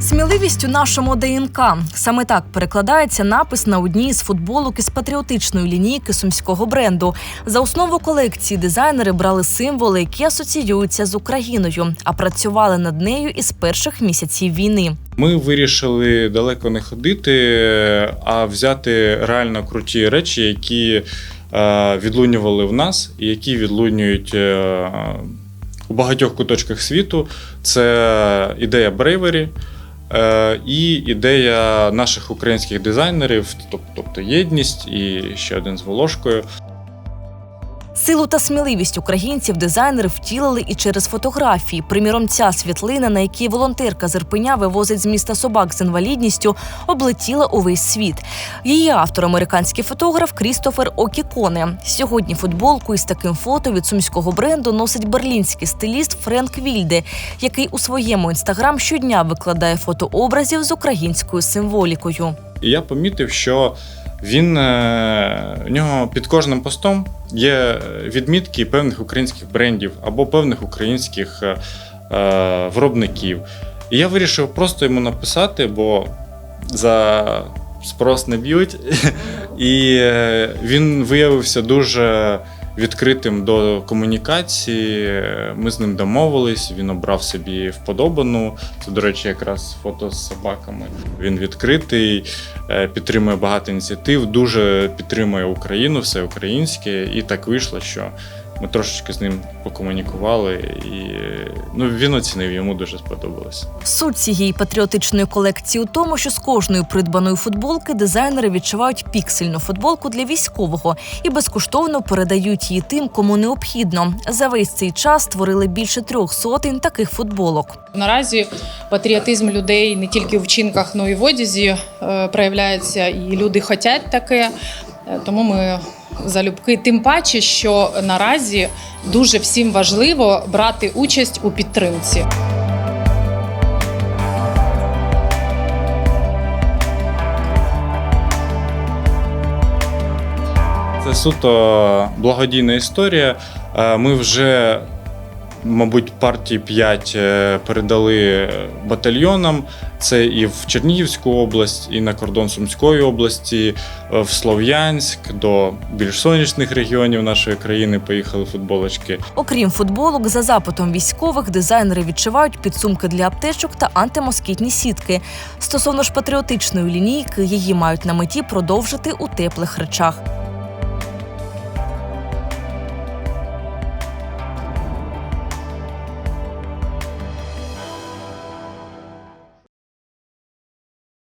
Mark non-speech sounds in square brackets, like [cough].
Сміливість у нашому ДНК саме так перекладається напис на одній з футболок із патріотичної лінійки сумського бренду. За основу колекції дизайнери брали символи, які асоціюються з Україною, а працювали над нею із перших місяців війни. Ми вирішили далеко не ходити, а взяти реально круті речі, які е, відлунювали в нас, і які відлунюють е, у багатьох куточках світу. Це ідея Брейвері. І ідея наших українських дизайнерів, тоб- тобто єдність і ще один з волошкою. Силу та сміливість українців дизайнери втілили і через фотографії. Приміром, ця світлина, на якій волонтерка з Ірпеня вивозить з міста собак з інвалідністю, облетіла увесь світ. Її автор американський фотограф Крістофер Окіконе. Сьогодні футболку із таким фото від сумського бренду носить берлінський стиліст Френк Вільде, який у своєму інстаграм щодня викладає фото образів з українською символікою. Я помітив, що він е, у нього під кожним постом є відмітки певних українських брендів або певних українських е, е, виробників. І я вирішив просто йому написати, бо за спрос не б'ють. [laughs] І е, він виявився дуже відкритим до комунікації. Ми з ним домовились, він обрав собі вподобану. Це, до речі, якраз фото з собаками. Він відкритий, е, підтримує багато ініціатив, дуже підтримує Україну, все українське. І так вийшло, що ми трошечки з ним покомунікували, і ну, він оцінив, йому дуже сподобалось. Суть цієї патріотичної колекції у тому, що з кожної придбаної футболки дизайнери відчувають піксельну футболку для військового і безкоштовно передають її тим, кому необхідно. За весь цей час створили більше трьох сотень таких футболок. Наразі патріотизм людей не тільки в вчинках, але й в одязі е, проявляється, і люди хочуть таке. Е, Тому ми залюбки. Тим паче, що наразі дуже всім важливо брати участь у підтримці. Це суто благодійна історія. Е, Ми вже, мабуть, партії 5 е, передали батальйонам. Це і в Чернігівську область, і на кордон Сумської області, е, в Слов'янськ, до більш сонячних регіонів нашої країни поїхали футболочки. Окрім футболок, за запитом військових дизайнери відшивають підсумки для аптечок та антимоскітні сітки. Стосовно ж патріотичної лінійки, її мають на меті продовжити у теплих речах.